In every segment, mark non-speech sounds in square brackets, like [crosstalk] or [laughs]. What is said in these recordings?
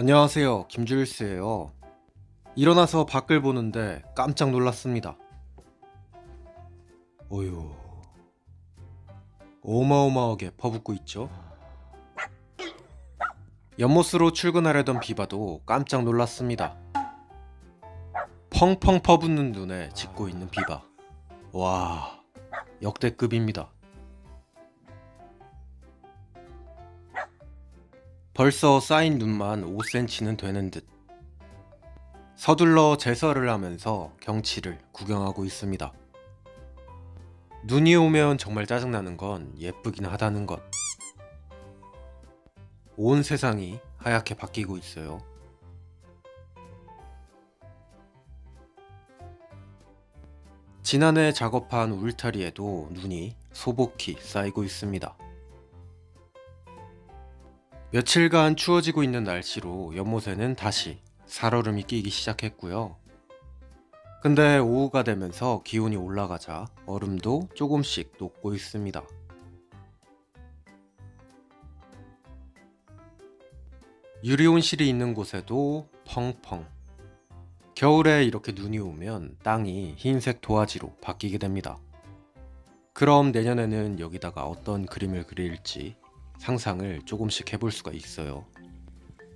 안녕하세요. 김주일스예요. 일어나서 밖을 보는데 깜짝 놀랐습니다. 어휴. 어마어마하게 퍼붓고 있죠? 연못으로 출근하려던 비바도 깜짝 놀랐습니다. 펑펑 퍼붓는 눈에 짖고 있는 비바. 와, 역대급입니다. 벌써 쌓인 눈만 5cm는 되는 듯. 서둘러 제설을 하면서 경치를 구경하고 있습니다. 눈이 오면 정말 짜증나는 건 예쁘긴 하다는 것. 온 세상이 하얗게 바뀌고 있어요. 지난해 작업한 울타리에도 눈이 소복히 쌓이고 있습니다. 며칠간 추워지고 있는 날씨로 연못에는 다시 살얼음이 끼기 시작했고요. 근데 오후가 되면서 기온이 올라가자 얼음도 조금씩 녹고 있습니다. 유리온실이 있는 곳에도 펑펑. 겨울에 이렇게 눈이 오면 땅이 흰색 도화지로 바뀌게 됩니다. 그럼 내년에는 여기다가 어떤 그림을 그릴지 상상을 조금씩 해볼 수가 있어요.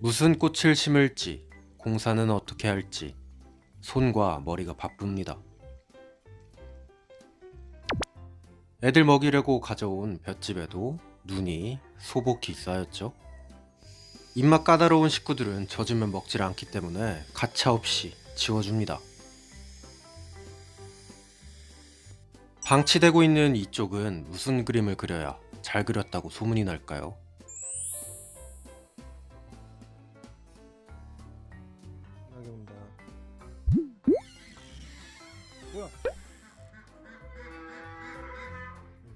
무슨 꽃을 심을지, 공사는 어떻게 할지, 손과 머리가 바쁩니다. 애들 먹이려고 가져온 볏집에도 눈이 소복히 쌓였죠. 입맛 까다로운 식구들은 젖으면 먹질 않기 때문에 가차없이 지워줍니다. 방치되고 있는 이쪽은 무슨 그림을 그려야 잘 그렸다고 소문이 날까요? 편하게 온다. 뭐야?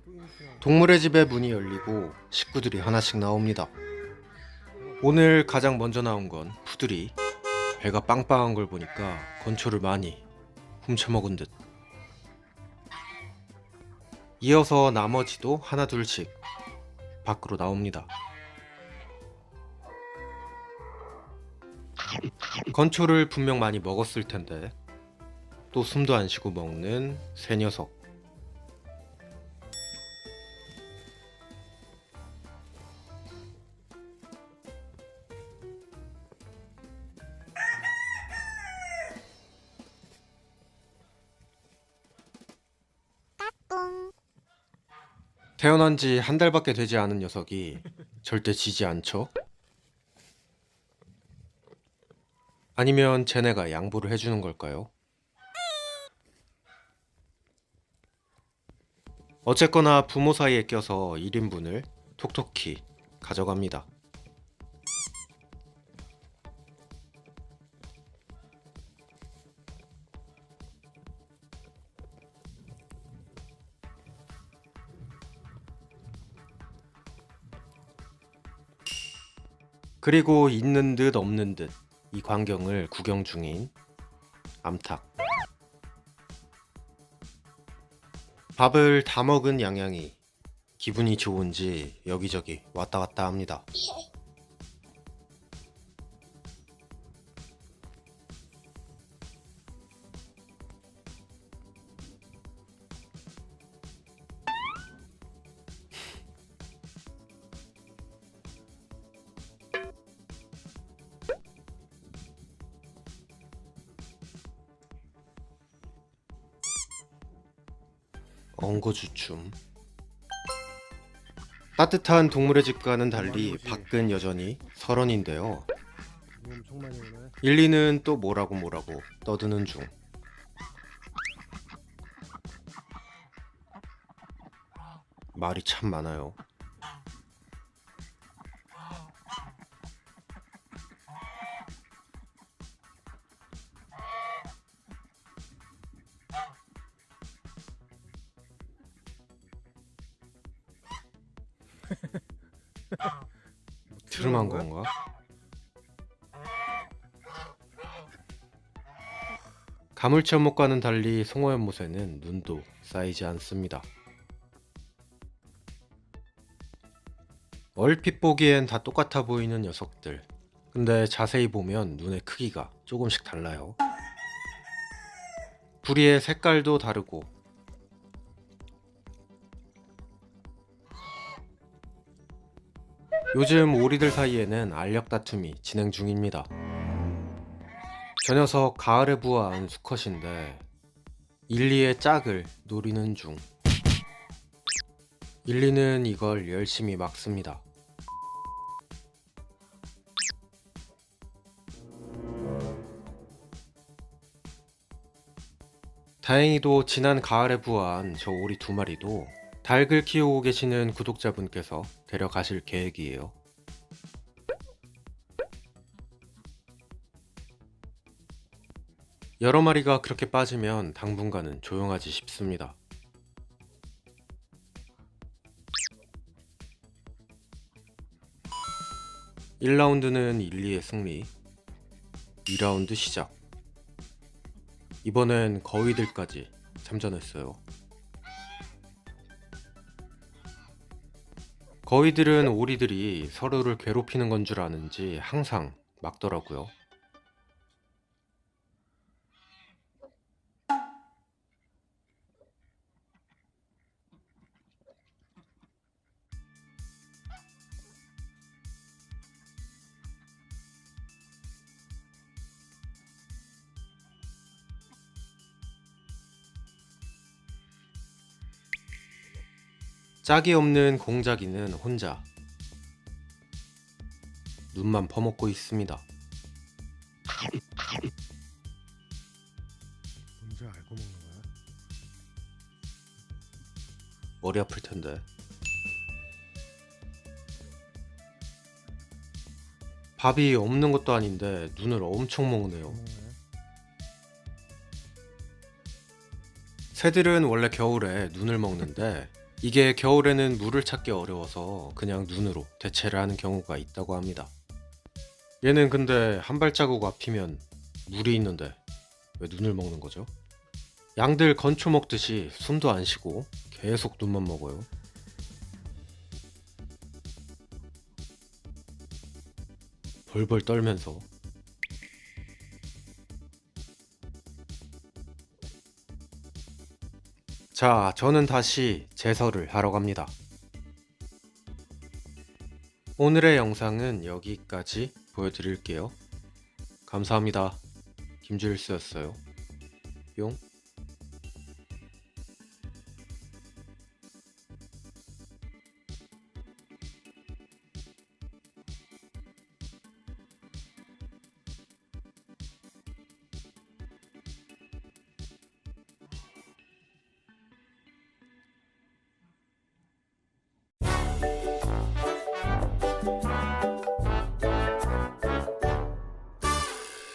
또 동물의 집에 문이 열리고 식구들이 하나씩 나옵니다. 오늘 가장 먼저 나온 건 푸들이 배가 빵빵한 걸 보니까 건초를 많이 훔쳐먹은 듯. 이어서 나머지도 하나둘씩 밖으로 나옵니다. 건초를 분명 많이 먹었을 텐데 또 숨도 안 쉬고 먹는 새 녀석. 태어난 지 한 달밖에 되지 않은 녀석이 절대 지지 않죠? 아니면 쟤네가 양보를 해주는 걸까요? 어쨌거나 부모 사이에 껴서 1인분을 톡톡히 가져갑니다. 그리고 있는 듯 없는 듯 이 광경을 구경 중인 암탉. 밥을 다 먹은 양양이 기분이 좋은지 여기저기 왔다 갔다 합니다. 엉거주춤. 따뜻한 동물의 집과는 달리 밖은 여전히 설원인데요. 오네. 일리는 또 뭐라고 뭐라고 떠드는 중. 말이 참 많아요. [laughs] 트름한 건가? 가물치 연못과는 달리 송어 연못에는 눈도 쌓이지 않습니다. 얼핏 보기엔 다 똑같아 보이는 녀석들. 근데 자세히 보면 눈의 크기가 조금씩 달라요. 부리의 색깔도 다르고 요즘 오리들 사이에는 알력 다툼이 진행 중입니다. 저 녀석 가을에 부화한 수컷인데 일리의 짝을 노리는 중. 일리는 이걸 열심히 막습니다. 다행히도 지난 가을에 부화한 저 오리 두 마리도 닭을 키우고 계시는 구독자분께서 데려가실 계획이에요. 여러 마리가 그렇게 빠지면 당분간은 조용하지 싶습니다. (1라운드는) 일리의 승리 2라운드 시작 이번엔 거위들까지 참전했어요. 거위들은 오리들이 서로를 괴롭히는 건 줄 아는지 항상 막더라고요. 짝이 없는 공작이는 혼자 눈만 퍼먹고 있습니다. 뭔지 알고 먹는 거야? 머리 아플 텐데. 밥이 없는 것도 아닌데 눈을 엄청 먹네요. 새들은 원래 겨울에 눈을 먹는데 이게 겨울에는 물을 찾기 어려워서 그냥 눈으로 대체를 하는 경우가 있다고 합니다. 얘는 근데 한 발자국 앞이면 물이 있는데 왜 눈을 먹는 거죠? 양들 건초 먹듯이 숨도 안 쉬고 계속 눈만 먹어요. 벌벌 떨면서 자, 저는 다시 제설을 하러 갑니다. 오늘의 영상은 여기까지 보여드릴게요. 감사합니다. 김주일스였어요. 뿅.